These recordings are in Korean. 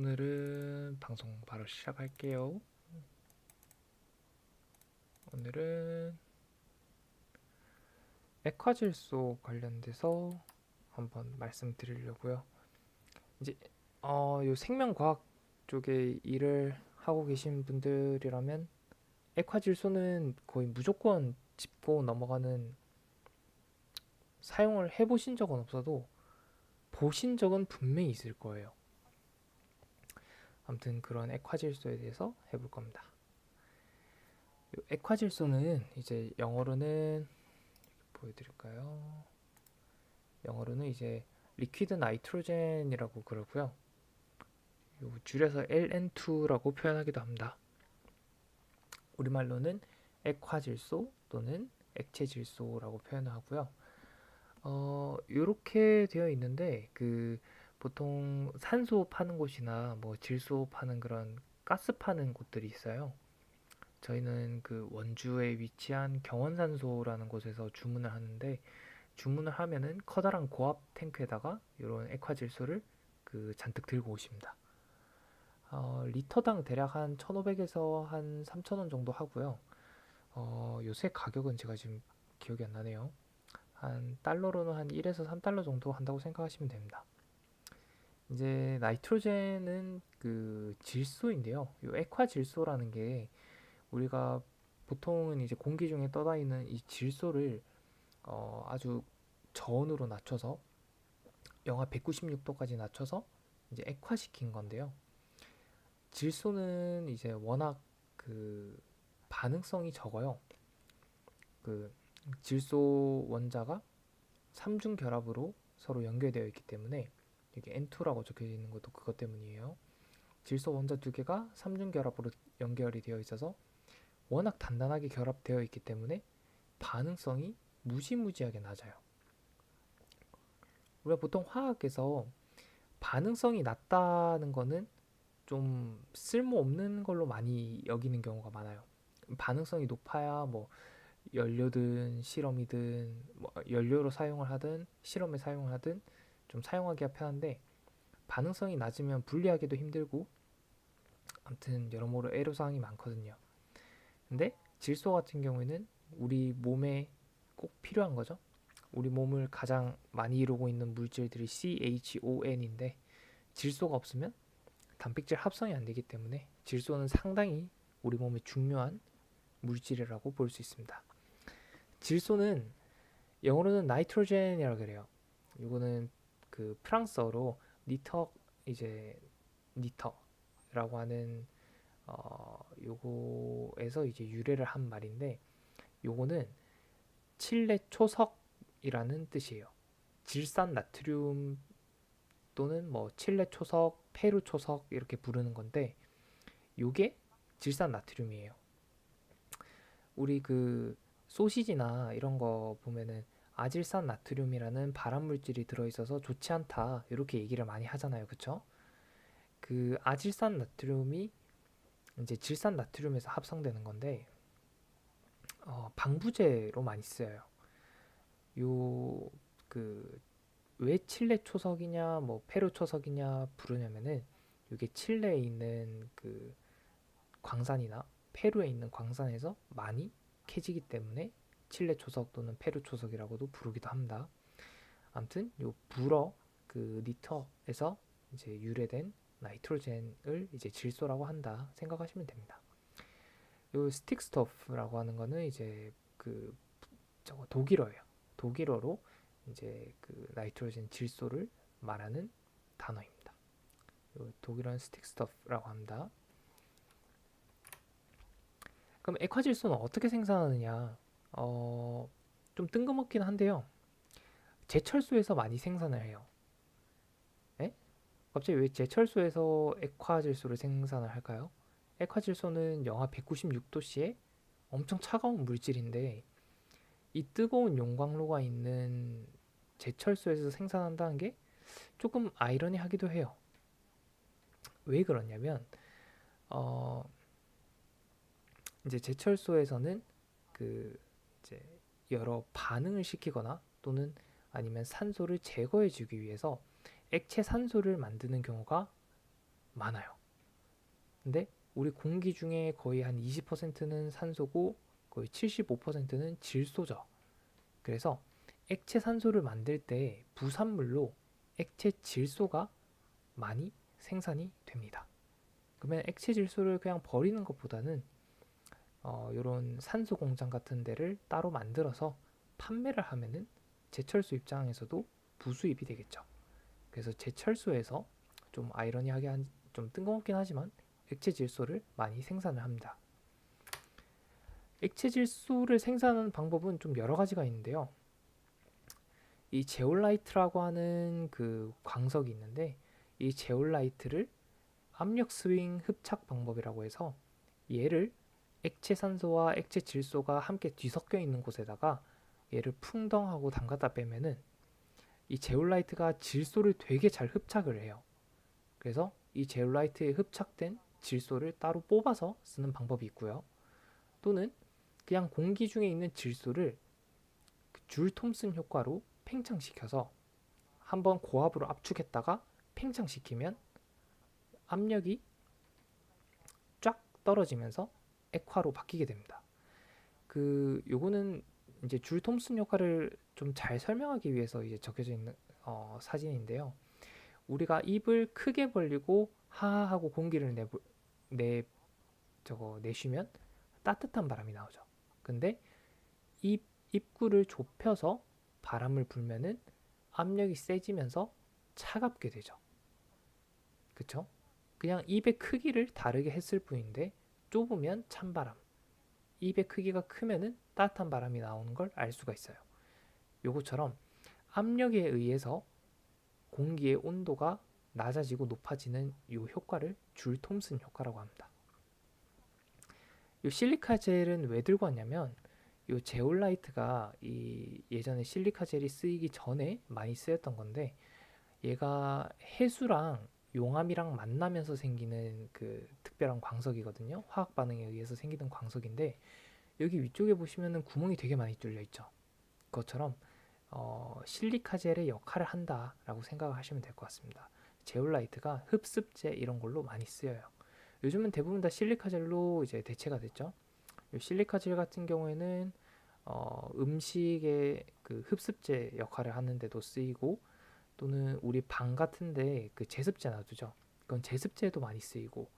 오늘은 방송 바로 시작할게요. 오늘은 액화질소 관련돼서 한번 말씀드리려고요. 이제 어, 요 생명과학 쪽에 일을 하고 계신 분들이라면 액화질소는 거의 무조건 짚고 넘어가는 사용을 해보신 적은 없어도 보신 적은 분명히 있을 거예요. 아무튼 그런 액화질소에 대해서 해볼 겁니다. 요 액화질소는 이제 영어로는 보여드릴까요? 영어로는 이제 리퀴드 나이트로젠이라고 그러고요. 요 줄여서 LN2라고 표현하기도 합니다. 우리말로는 액화질소 또는 액체질소라고 표현하고요. 어, 요렇게 되어 있는데 그 보통 산소 파는 곳이나 뭐 질소 파는 그런 가스 파는 곳들이 있어요. 저희는 그 원주에 위치한 경원산소라는 곳에서 주문을 하는데 주문을 하면은 커다란 고압 탱크에다가 이런 액화질소를 그 잔뜩 들고 오십니다. 어, 리터당 대략 한 1,500에서 한 3,000원 정도 하고요. 어, 요새 가격은 제가 지금 기억이 안 나네요. 한 달러로는 한 1에서 3달러 정도 한다고 생각하시면 됩니다. 이제 나이트로젠은 그 질소인데요. 이 액화 질소라는 게 우리가 보통은 이제 공기 중에 떠다니는 이 질소를 어 아주 저온으로 낮춰서 영하 196도까지 낮춰서 이제 액화시킨 건데요. 질소는 이제 워낙 그 반응성이 적어요. 그 질소 원자가 삼중 결합으로 서로 연결되어 있기 때문에 여기 N2라고 적혀 있는 것도 그것 때문이에요. 질소 원자 두 개가 삼중 결합으로 연결이 되어 있어서 워낙 단단하게 결합되어 있기 때문에 반응성이 무지무지하게 낮아요. 우리가 보통 화학에서 반응성이 낮다는 거는 좀 쓸모없는 걸로 많이 여기는 경우가 많아요. 반응성이 높아야 뭐 연료든 실험이든 뭐 연료로 사용을 하든 실험에 사용을 하든 좀 사용하기가 편한데 반응성이 낮으면 분리하기도 힘들고 아무튼 여러모로 애로사항이 많거든요. 근데 질소 같은 경우에는 우리 몸에 꼭 필요한 거죠. 우리 몸을 가장 많이 이루고 있는 물질들이 CHON인데 질소가 없으면 단백질 합성이 안 되기 때문에 질소는 상당히 우리 몸에 중요한 물질이라고 볼 수 있습니다. 질소는 영어로는 나이트로젠이라고 그래요. 이거는 그 프랑스어로 니터 이제 니터라고 하는 어 요거에서 이제 유래를 한 말인데 요거는 칠레 초석이라는 뜻이에요. 질산 나트륨 또는 뭐 칠레 초석, 페루 초석 이렇게 부르는 건데 요게 질산 나트륨이에요. 우리 그 소시지나 이런 거 보면은 아질산 나트륨이라는 발암 물질이 들어있어서 좋지 않다 이렇게 얘기를 많이 하잖아요, 그쵸? 그 아질산 나트륨이 이제 질산 나트륨에서 합성되는 건데 어, 방부제로 많이 쓰여요. 요 그 왜 칠레 초석이냐 뭐 페루 초석이냐 부르냐면은 이게 칠레에 있는 그 광산이나 페루에 있는 광산에서 많이 캐지기 때문에 칠레 초석 또는 페루 초석이라고도 부르기도 합니다. 아무튼 요 불어 그 니터에서 이제 유래된 나이트로젠을 이제 질소라고 한다 생각하시면 됩니다. 요 스틱스토프라고 하는 거는 이제 그 저거 독일어예요. 독일어로 이제 그 나이트로젠 질소를 말하는 단어입니다. 요 독일어는 스틱스토프라고 합니다. 그럼 액화질소는 어떻게 생산하느냐? 어, 좀 뜬금없긴 한데요. 제철소에서 많이 생산을 해요. 에? 갑자기 왜 제철소에서 액화질소를 생산을 할까요? 액화질소는 영하 196도씨에 엄청 차가운 물질인데 이 뜨거운 용광로가 있는 제철소에서 생산한다는 게 조금 아이러니하기도 해요. 왜 그러냐면 어 이제 제철소에서는 그 여러 반응을 시키거나 또는 아니면 산소를 제거해 주기 위해서 액체 산소를 만드는 경우가 많아요. 근데 우리 공기 중에 거의 한 20%는 산소고 거의 75%는 질소죠. 그래서 액체 산소를 만들 때 부산물로 액체 질소가 많이 생산이 됩니다. 그러면 액체 질소를 그냥 버리는 것보다는 어, 이런 산소 공장 같은 데를 따로 만들어서 판매를 하면은 제철소 입장에서도 부수입이 되겠죠. 그래서 제철소에서 좀 아이러니하게 한, 좀 뜬금없긴 하지만 액체 질소를 많이 생산을 합니다. 액체 질소를 생산하는 방법은 좀 여러 가지가 있는데요. 이 제올라이트라고 하는 그 광석이 있는데 이 제올라이트를 압력 스윙 흡착 방법이라고 해서 얘를 액체 산소와 액체 질소가 함께 뒤섞여 있는 곳에다가 얘를 풍덩하고 담갔다 빼면은 이 제올라이트가 질소를 되게 잘 흡착을 해요. 그래서 이 제올라이트에 흡착된 질소를 따로 뽑아서 쓰는 방법이 있고요. 또는 그냥 공기 중에 있는 질소를 그줄 톰슨 효과로 팽창시켜서 한번 고압으로 압축했다가 팽창시키면 압력이 쫙 떨어지면서 액화로 바뀌게 됩니다. 그 요거는 이제 줄 톰슨 효과를 좀잘 설명하기 위해서 이제 적혀져 있는 어, 사진인데요. 우리가 입을 크게 벌리고 하하하고 공기를 내, 내 저거 내쉬면 따뜻한 바람이 나오죠. 근데 입 입구를 좁혀서 바람을 불면은 압력이 세지면서 차갑게 되죠. 그쵸? 그냥 입의 크기를 다르게 했을 뿐인데 좁으면 찬바람, 입의 크기가 크면은 따뜻한 바람이 나오는 걸 알 수가 있어요. 요것처럼 압력에 의해서 공기의 온도가 낮아지고 높아지는 이 효과를 줄 톰슨 효과라고 합니다. 이 실리카 젤은 왜 들고 왔냐면 이 제올라이트가 이 예전에 실리카 젤이 쓰이기 전에 많이 쓰였던 건데 얘가 해수랑 용암이랑 만나면서 생기는 그 특별한 광석이거든요. 화학 반응에 의해서 생기는 광석인데 여기 위쪽에 보시면은 구멍이 되게 많이 뚫려 있죠. 그것처럼 어, 실리카 젤의 역할을 한다라고 생각하시면 될 것 같습니다. 제올라이트가 흡습제 이런 걸로 많이 쓰여요. 요즘은 대부분 다 실리카 젤로 이제 대체가 됐죠. 실리카 젤 같은 경우에는 어, 음식의 그 흡습제 역할을 하는데도 쓰이고 또는 우리 방 같은데 그 제습제 놔두죠. 그건 제습제도 많이 쓰이고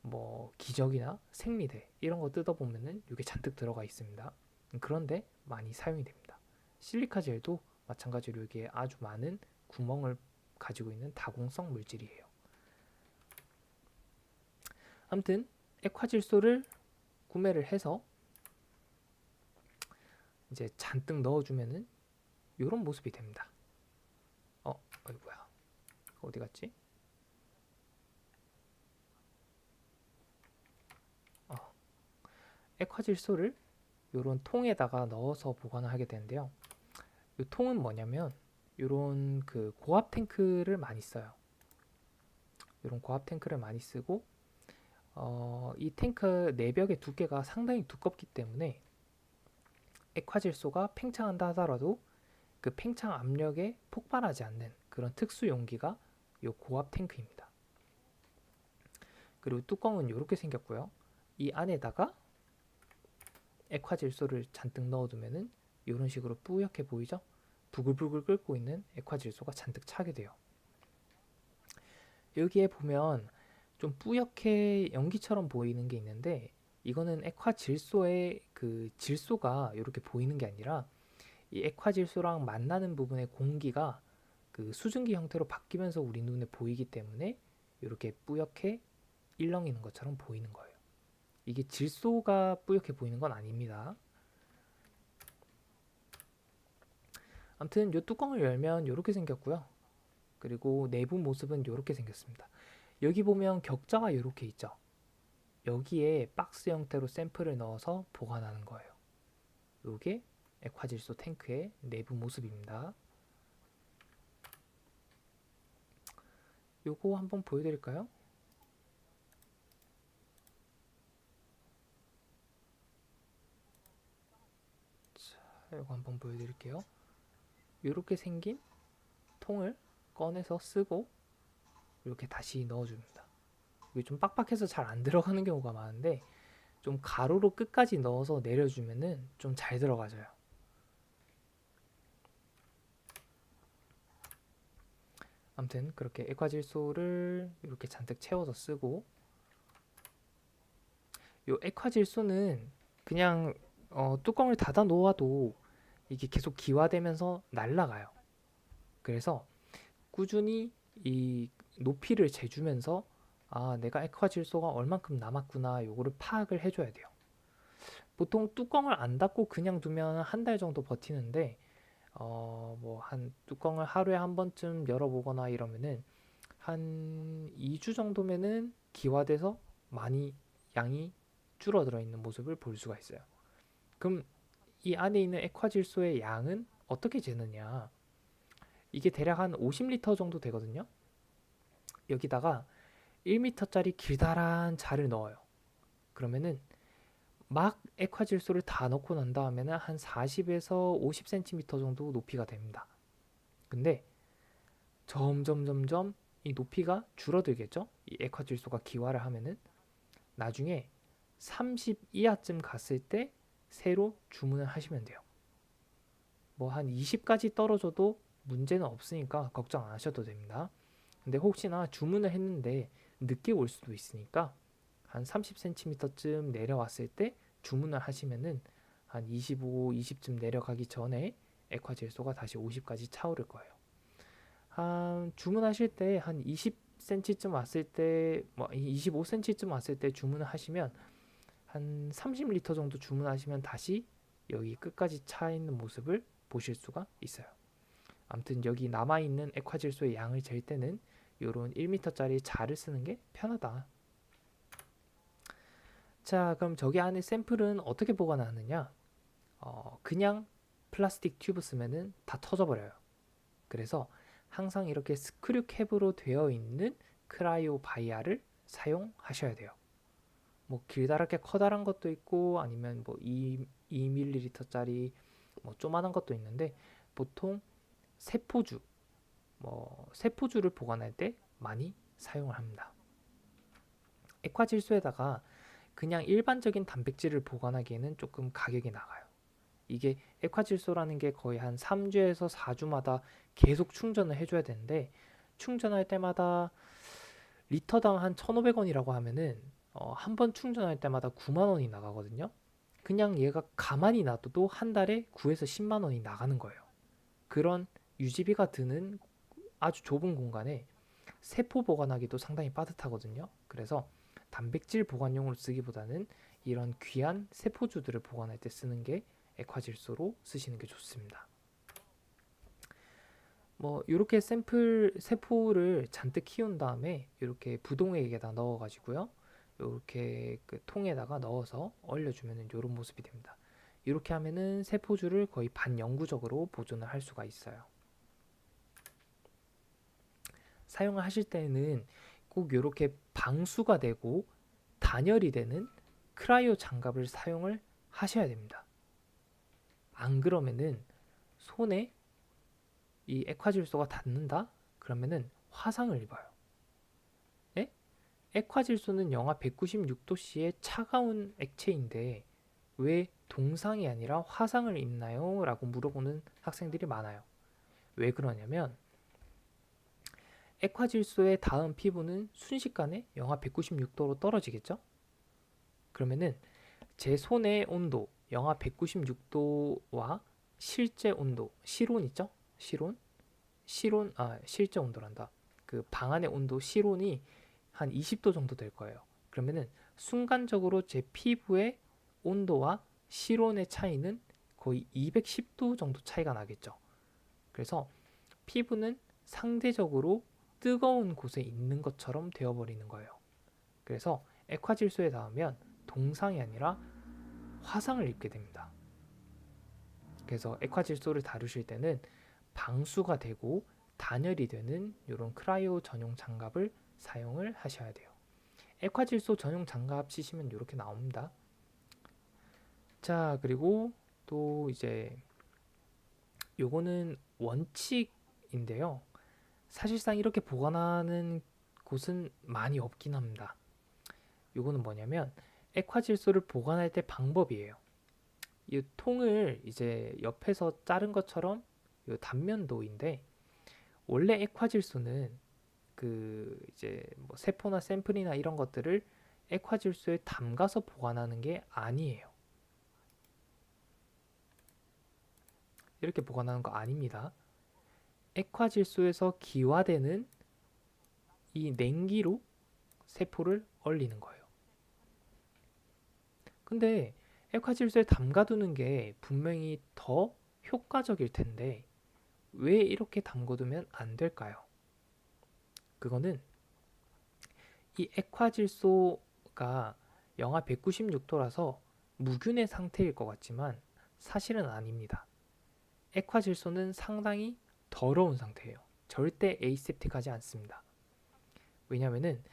뭐 기적이나 생리대 이런 거 뜯어보면은 이게 잔뜩 들어가 있습니다. 그런데 많이 사용이 됩니다. 실리카 젤도 마찬가지로 이게 아주 많은 구멍을 가지고 있는 다공성 물질이에요. 아무튼 액화질소를 구매를 해서 이제 잔뜩 넣어주면은 이런 모습이 됩니다. 어, 어이구야. 어디 갔지? 어, 액화질소를 이런 통에다가 넣어서 보관을 하게 되는데요. 이 통은 뭐냐면 이런 그 고압 탱크를 많이 써요. 이런 고압 탱크를 많이 쓰고 어, 이 탱크 내벽의 두께가 상당히 두껍기 때문에 액화질소가 팽창한다 하더라도 그 팽창 압력에 폭발하지 않는 그런 특수 용기가 이 고압 탱크입니다. 그리고 뚜껑은 이렇게 생겼고요. 이 안에다가 액화질소를 잔뜩 넣어두면은 이런 식으로 뿌옇게 보이죠? 부글부글 끓고 있는 액화질소가 잔뜩 차게 돼요. 여기에 보면 좀 뿌옇게 연기처럼 보이는 게 있는데 이거는 액화질소의 그 질소가 이렇게 보이는 게 아니라 이 액화질소랑 만나는 부분의 공기가 그 수증기 형태로 바뀌면서 우리 눈에 보이기 때문에 이렇게 뿌옇게 일렁이는 것처럼 보이는 거예요. 이게 질소가 뿌옇게 보이는 건 아닙니다. 아무튼 이 뚜껑을 열면 이렇게 생겼고요. 그리고 내부 모습은 이렇게 생겼습니다. 여기 보면 격자가 이렇게 있죠. 여기에 박스 형태로 샘플을 넣어서 보관하는 거예요. 이게 액화질소 탱크의 내부 모습입니다. 요거 한번 보여드릴까요? 자, 요거 한번 보여드릴게요. 이렇게 생긴 통을 꺼내서 쓰고 이렇게 다시 넣어줍니다. 이게 좀 빡빡해서 잘 안 들어가는 경우가 많은데 좀 가로로 끝까지 넣어서 내려주면은 좀 잘 들어가져요. 아무튼 그렇게 액화질소를 이렇게 잔뜩 채워서 쓰고 요 액화질소는 그냥 어, 뚜껑을 닫아 놓아도 이게 계속 기화되면서 날아가요. 그래서 꾸준히 이 높이를 재주면서 아, 내가 액화질소가 얼만큼 남았구나 요거를 파악을 해줘야 돼요. 보통 뚜껑을 안 닫고 그냥 두면 한 달 정도 버티는데 어, 뭐 한 뚜껑을 하루에 한 번쯤 열어보거나 이러면은 한 2주 정도면은 기화돼서 많이 양이 줄어들어 있는 모습을 볼 수가 있어요. 그럼 이 안에 있는 액화질소의 양은 어떻게 재느냐? 이게 대략 한 50리터 정도 되거든요. 여기다가 1m짜리 길다란 자를 넣어요. 그러면은 막 액화질소를 다 넣고 난 다음에는 한 40에서 50cm 정도 높이가 됩니다. 근데 점점 점점 이 높이가 줄어들겠죠? 이 액화질소가 기화를 하면은 나중에 30 이하쯤 갔을 때 새로 주문을 하시면 돼요. 뭐 한 20까지 떨어져도 문제는 없으니까 걱정 안 하셔도 됩니다. 근데 혹시나 주문을 했는데 늦게 올 수도 있으니까 한 30cm쯤 내려왔을 때 주문을 하시면은 한 25, 20쯤 내려가기 전에 액화질소가 다시 50까지 차오를 거예요. 한 주문하실 때 한 20cm쯤 왔을 때, 뭐 25cm쯤 왔을 때 주문을 하시면 한 30리터 정도 주문하시면 다시 여기 끝까지 차 있는 모습을 보실 수가 있어요. 아무튼 여기 남아 있는 액화질소의 양을 잴 때는 이런 1m짜리 자를 쓰는 게 편하다. 자, 그럼 저기 안에 샘플은 어떻게 보관하느냐? 어, 그냥 플라스틱 튜브 쓰면은 다 터져버려요. 그래서 항상 이렇게 스크류 캡으로 되어 있는 크라이오 바이아를 사용하셔야 돼요. 뭐 길다랗게 커다란 것도 있고 아니면 뭐 2, 2ml짜리 뭐 조만한 것도 있는데 보통 세포주 뭐 세포주를 보관할 때 많이 사용을 합니다. 액화질소에다가 그냥 일반적인 단백질을 보관하기에는 조금 가격이 나가요. 이게 액화질소라는 게 거의 한 3주에서 4주마다 계속 충전을 해줘야 되는데 충전할 때마다 리터당 한 1,500원이라고 하면은 어, 한 번 충전할 때마다 9만 원이 나가거든요. 그냥 얘가 가만히 놔둬도 한 달에 9에서 10만 원이 나가는 거예요. 그런 유지비가 드는 아주 좁은 공간에 세포 보관하기도 상당히 빠듯하거든요. 그래서 단백질 보관용으로 쓰기보다는 이런 귀한 세포주들을 보관할 때 쓰는 게 액화질소로 쓰시는 게 좋습니다. 뭐 이렇게 샘플 세포를 잔뜩 키운 다음에 이렇게 부동액에다 넣어 가지고요. 이렇게 그 통에다가 넣어서 얼려주면은 이런 모습이 됩니다. 이렇게 하면은 세포주를 거의 반영구적으로 보존을 할 수가 있어요. 사용을 하실 때는 꼭 이렇게 방수가 되고 단열이 되는 크라이오 장갑을 사용을 하셔야 됩니다. 안 그러면은 손에 이 액화질소가 닿는다? 그러면은 화상을 입어요. 예? 액화질소는 영하 196도씨의 차가운 액체인데 왜 동상이 아니라 화상을 입나요? 라고 물어보는 학생들이 많아요. 왜 그러냐면 액화질소에 닿은 피부는 순식간에 영하 196도로 떨어지겠죠? 그러면은 제 손의 온도 영하 196도와 실제 온도 실온 있죠? 실온? 실온 아 실제 온도란다. 그 방 안의 온도 실온이 한 20도 정도 될 거예요. 그러면은 순간적으로 제 피부의 온도와 실온의 차이는 거의 210도 정도 차이가 나겠죠. 그래서 피부는 상대적으로 뜨거운 곳에 있는 것처럼 되어버리는 거예요. 그래서 액화질소에 닿으면 동상이 아니라 화상을 입게 됩니다. 그래서 액화질소를 다루실 때는 방수가 되고 단열이 되는 이런 크라이오 전용 장갑을 사용을 하셔야 돼요. 액화질소 전용 장갑 쓰시면 이렇게 나옵니다. 자, 그리고 또 이제 요거는 원칙인데요. 사실상 이렇게 보관하는 곳은 많이 없긴 합니다. 요거는 뭐냐면 액화질소를 보관할 때 방법이에요. 이 통을 이제 옆에서 자른 것처럼 요 단면도인데 원래 액화질소는 그 이제 뭐 세포나 샘플이나 이런 것들을 액화질소에 담가서 보관하는 게 아니에요. 이렇게 보관하는 거 아닙니다. 액화질소에서 기화되는 이 냉기로 세포를 얼리는 거예요. 근데 액화질소에 담가두는 게 분명히 더 효과적일 텐데 왜 이렇게 담궈두면 안 될까요? 그거는 이 액화질소가 영하 196도라서 무균의 상태일 것 같지만 사실은 아닙니다. 액화질소는 상당히 더러운 상태예요. 절대 에이셉틱하지 않습니다. 왜냐면은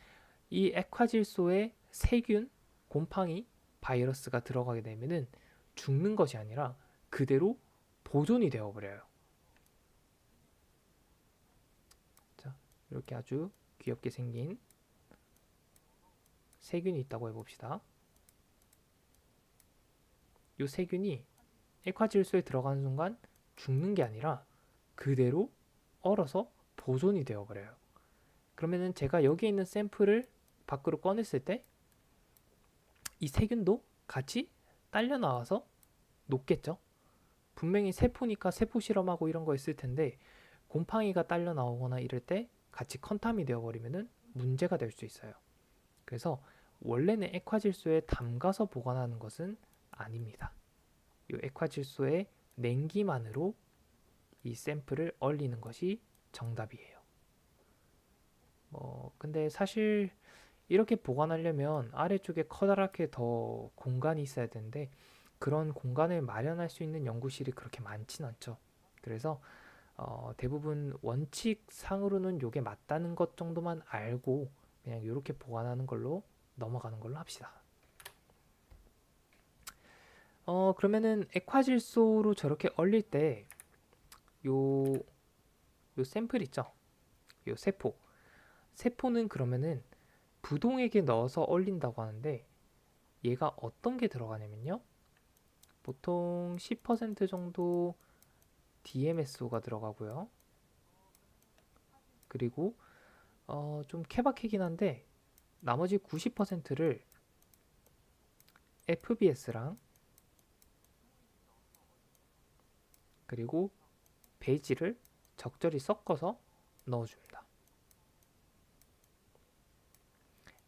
이 액화질소에 세균, 곰팡이, 바이러스가 들어가게 되면은 죽는 것이 아니라 그대로 보존이 되어 버려요. 자, 이렇게 아주 귀엽게 생긴 세균이 있다고 해 봅시다. 이 세균이 액화질소에 들어가는 순간 죽는 게 아니라 그대로 얼어서 보존이 되어 버려요. 그러면은 제가 여기 있는 샘플을 밖으로 꺼냈을 때 이 세균도 같이 딸려 나와서 녹겠죠. 분명히 세포니까 세포 실험하고 이런 거 있을 텐데 곰팡이가 딸려 나오거나 이럴 때 같이 컨탐이 되어 버리면은 문제가 될 수 있어요. 그래서 원래는 액화질소에 담가서 보관하는 것은 아닙니다. 이 액화질소의 냉기만으로 이 샘플을 얼리는 것이 정답이에요. 뭐 근데 사실 이렇게 보관하려면 아래쪽에 커다랗게 더 공간이 있어야 되는데 그런 공간을 마련할 수 있는 연구실이 그렇게 많진 않죠. 그래서 어, 대부분 원칙상으로는 이게 맞다는 것 정도만 알고 그냥 이렇게 보관하는 걸로 넘어가는 걸로 합시다. 어, 그러면은 액화질소로 저렇게 얼릴 때 요, 요 샘플 있죠? 요 세포. 세포는 그러면은 부동액에 넣어서 얼린다고 하는데 얘가 어떤 게 들어가냐면요. 보통 10% 정도 DMSO가 들어가고요. 그리고 어, 좀 케바케긴 한데 나머지 90%를 FBS랑 그리고 베이지를 적절히 섞어서 넣어줍니다.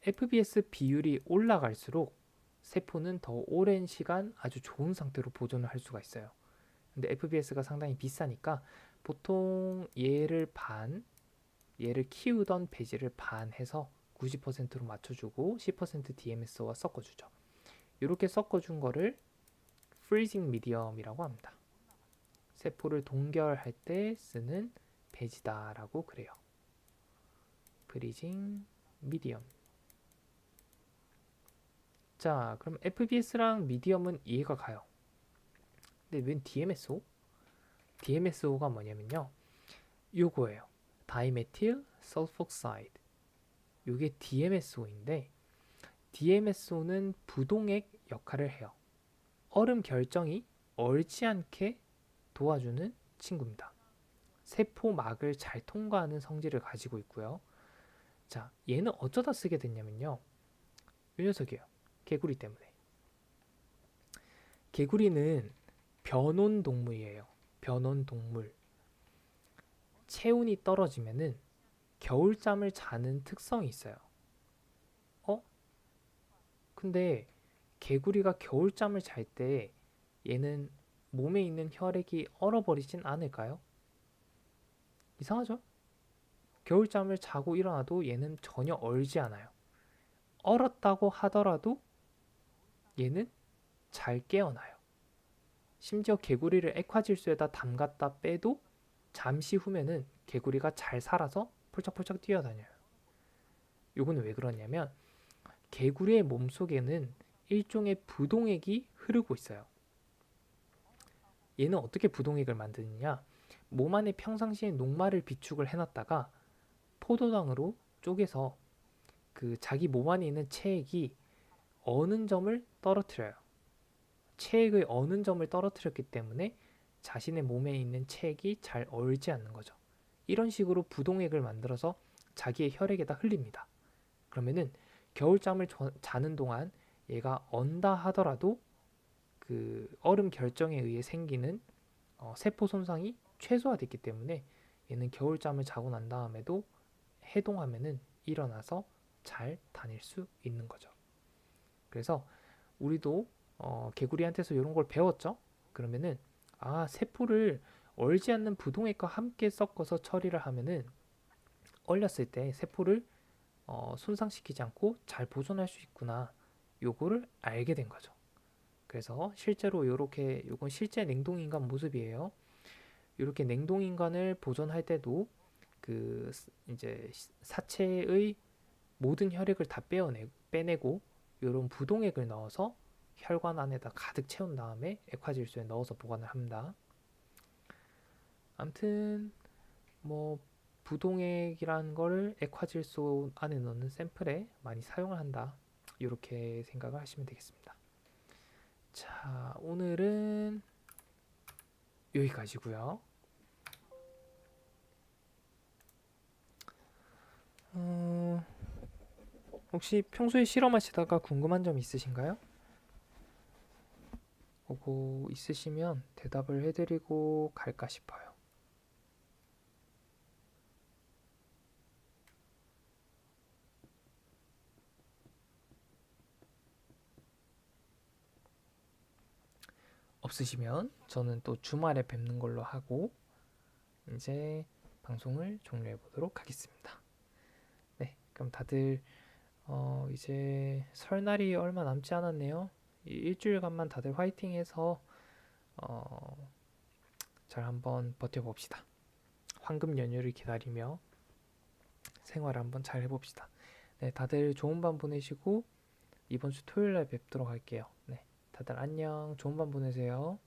FBS 비율이 올라갈수록 세포는 더 오랜 시간 아주 좋은 상태로 보존을 할 수가 있어요. 근데 FBS가 상당히 비싸니까 보통 얘를 반, 얘를 키우던 배지를 반 해서 90%로 맞춰주고 10% DMS와 섞어주죠. 이렇게 섞어준 거를 freezing medium이라고 합니다. 세포를 동결할 때 쓰는 배지다라고 그래요. freezing medium. 자, 그럼 FBS랑 미디엄은 이해가 가요. 근데 웬 DMSO? DMSO가 뭐냐면요. 요거예요. 다이메틸 설폭사이드. 요게 DMSO인데 DMSO는 부동액 역할을 해요. 얼음 결정이 얼지 않게 도와주는 친구입니다. 세포막을 잘 통과하는 성질을 가지고 있고요. 자, 얘는 어쩌다 쓰게 됐냐면요. 이 녀석이에요. 개구리 때문에. 개구리는 변온 동물이에요. 변온 동물. 체온이 떨어지면은 겨울잠을 자는 특성이 있어요. 어? 근데 개구리가 겨울잠을 잘 때 얘는 몸에 있는 혈액이 얼어버리진 않을까요? 이상하죠? 겨울잠을 자고 일어나도 얘는 전혀 얼지 않아요. 얼었다고 하더라도 얘는 잘 깨어나요. 심지어 개구리를 액화질소에다 담갔다 빼도 잠시 후면은 개구리가 잘 살아서 펄쩍펄쩍 뛰어다녀요. 요거는 왜 그러냐면 개구리의 몸속에는 일종의 부동액이 흐르고 있어요. 얘는 어떻게 부동액을 만드느냐? 몸 안에 평상시에 녹말을 비축을 해놨다가 포도당으로 쪼개서 그 자기 몸 안에 있는 체액이 어는 점을 떨어뜨려요. 체액의 어는 점을 떨어뜨렸기 때문에 자신의 몸에 있는 체액이 잘 얼지 않는 거죠. 이런 식으로 부동액을 만들어서 자기의 혈액에다 흘립니다. 그러면은 겨울잠을 저- 자는 동안 얘가 언다 하더라도 그 얼음 결정에 의해 생기는 어, 세포 손상이 최소화됐기 때문에 얘는 겨울잠을 자고 난 다음에도 해동하면은 일어나서 잘 다닐 수 있는 거죠. 그래서 우리도 어, 개구리한테서 이런 걸 배웠죠. 그러면은 아 세포를 얼지 않는 부동액과 함께 섞어서 처리를 하면은 얼렸을 때 세포를 어, 손상시키지 않고 잘 보존할 수 있구나. 요거를 알게 된 거죠. 그래서 실제로 요렇게 요건 실제 냉동인간 모습이에요. 이렇게 냉동인간을 보존할 때도 그 스- 이제 시- 사체의 모든 혈액을 다 빼어내 빼내고 요런 부동액을 넣어서 혈관 안에다 가득 채운 다음에 액화질소에 넣어서 보관을 합니다. 암튼 뭐 부동액이라는 거를 액화질소 안에 넣는 샘플에 많이 사용을 한다. 이렇게 생각을 하시면 되겠습니다. 자, 오늘은 여기까지고요. 어, 혹시 평소에 실험하시다가 궁금한 점 있으신가요? 그거 있으시면 대답을 해드리고 갈까 싶어요. 없으시면 저는 또 주말에 뵙는 걸로 하고 이제 방송을 종료해 보도록 하겠습니다. 네, 그럼 다들 어 이제 설날이 얼마 남지 않았네요. 이 일주일간만 다들 화이팅해서 어 잘 한번 버텨봅시다. 황금 연휴를 기다리며 생활 한번 잘 해봅시다. 네, 다들 좋은 밤 보내시고 이번 주 토요일 날 뵙도록 할게요. 네. 다들 안녕. 좋은 밤 보내세요.